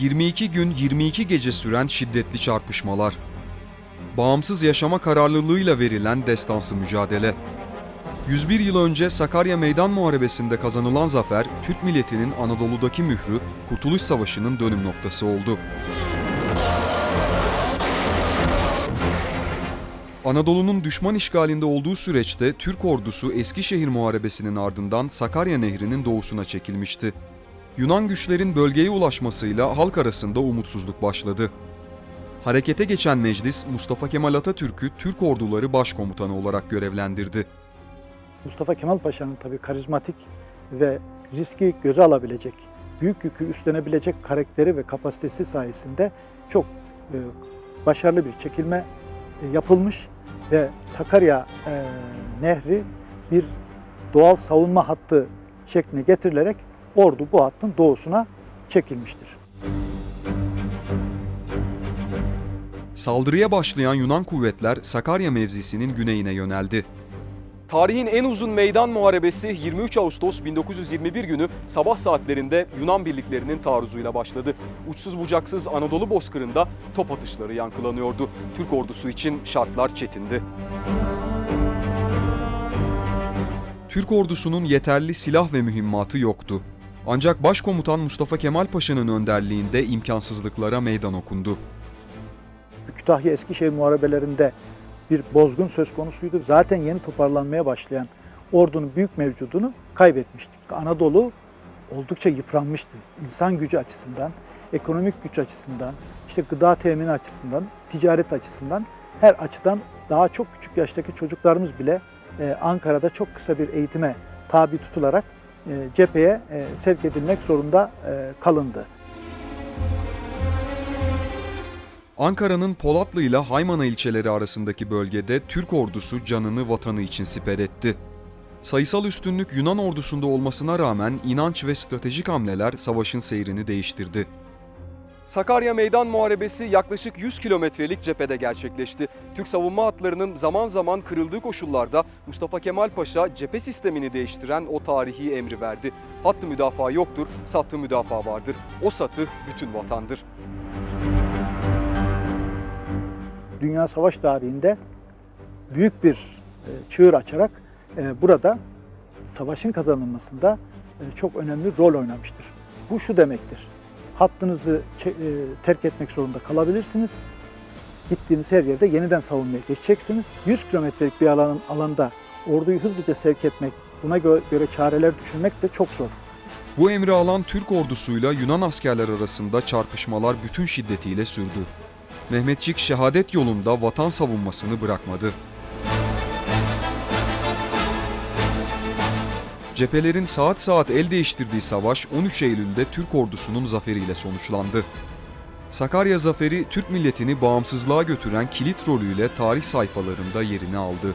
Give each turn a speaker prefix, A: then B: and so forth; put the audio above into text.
A: 22 gün 22 gece süren şiddetli çarpışmalar. Bağımsız yaşama kararlılığıyla verilen destansı mücadele. 101 yıl önce Sakarya Meydan Muharebesi'nde kazanılan zafer, Türk milletinin Anadolu'daki mührü, Kurtuluş Savaşı'nın dönüm noktası oldu. Anadolu'nun düşman işgalinde olduğu süreçte Türk ordusu Eskişehir Muharebesi'nin ardından Sakarya Nehri'nin doğusuna çekilmişti. Yunan güçlerin bölgeye ulaşmasıyla halk arasında umutsuzluk başladı. Harekete geçen meclis Mustafa Kemal Atatürk'ü Türk orduları başkomutanı olarak görevlendirdi.
B: Mustafa Kemal Paşa'nın tabii karizmatik ve riski göze alabilecek, büyük yükü üstlenebilecek karakteri ve kapasitesi sayesinde çok e, başarılı bir çekilme e, yapılmış ve Sakarya e, Nehri bir doğal savunma hattı şekline getirilerek ordu bu hattın doğusuna çekilmiştir.
A: Saldırıya başlayan Yunan kuvvetler Sakarya mevzisinin güneyine yöneldi.
C: Tarihin en uzun meydan muharebesi 23 Ağustos 1921 günü sabah saatlerinde Yunan birliklerinin taarruzuyla başladı. Uçsuz bucaksız Anadolu bozkırında top atışları yankılanıyordu. Türk ordusu için şartlar çetindi.
A: Türk ordusunun yeterli silah ve mühimmatı yoktu. Ancak Başkomutan Mustafa Kemal Paşa'nın önderliğinde imkansızlıklara meydan okundu.
B: Kütahya Eskişehir muharebelerinde bir bozgun söz konusuydu. Zaten yeni toparlanmaya başlayan ordunun büyük mevcudunu kaybetmiştik. Anadolu oldukça yıpranmıştı. İnsan gücü açısından, ekonomik güç açısından, işte gıda temini açısından, ticaret açısından her açıdan daha çok küçük yaştaki çocuklarımız bile e, Ankara'da çok kısa bir eğitime tabi tutularak cepheye e, sevk edilmek zorunda e, kalındı.
A: Ankara'nın Polatlı ile Haymana ilçeleri arasındaki bölgede Türk ordusu canını vatanı için siper etti. Sayısal üstünlük Yunan ordusunda olmasına rağmen inanç ve stratejik hamleler savaşın seyrini değiştirdi.
C: Sakarya Meydan Muharebesi yaklaşık 100 kilometrelik cephede gerçekleşti. Türk savunma hatlarının zaman zaman kırıldığı koşullarda Mustafa Kemal Paşa cephe sistemini değiştiren o tarihi emri verdi. Hattı müdafaa yoktur, sattı müdafaa vardır. O satı bütün vatandır.
B: dünya savaş tarihinde büyük bir e, çığır açarak e, burada savaşın kazanılmasında e, çok önemli rol oynamıştır. Bu şu demektir. Hattınızı e, terk etmek zorunda kalabilirsiniz. Gittiğiniz her yerde yeniden savunmaya geçeceksiniz. 100 kilometrelik bir alan, alanda orduyu hızlıca sevk etmek, buna gö- göre çareler düşünmek de çok zor.
A: Bu emri alan Türk ordusuyla Yunan askerler arasında çarpışmalar bütün şiddetiyle sürdü. Mehmetçik şehadet yolunda vatan savunmasını bırakmadı. Cephelerin saat saat el değiştirdiği savaş 13 Eylül'de Türk ordusunun zaferiyle sonuçlandı. Sakarya zaferi Türk milletini bağımsızlığa götüren kilit rolüyle tarih sayfalarında yerini aldı.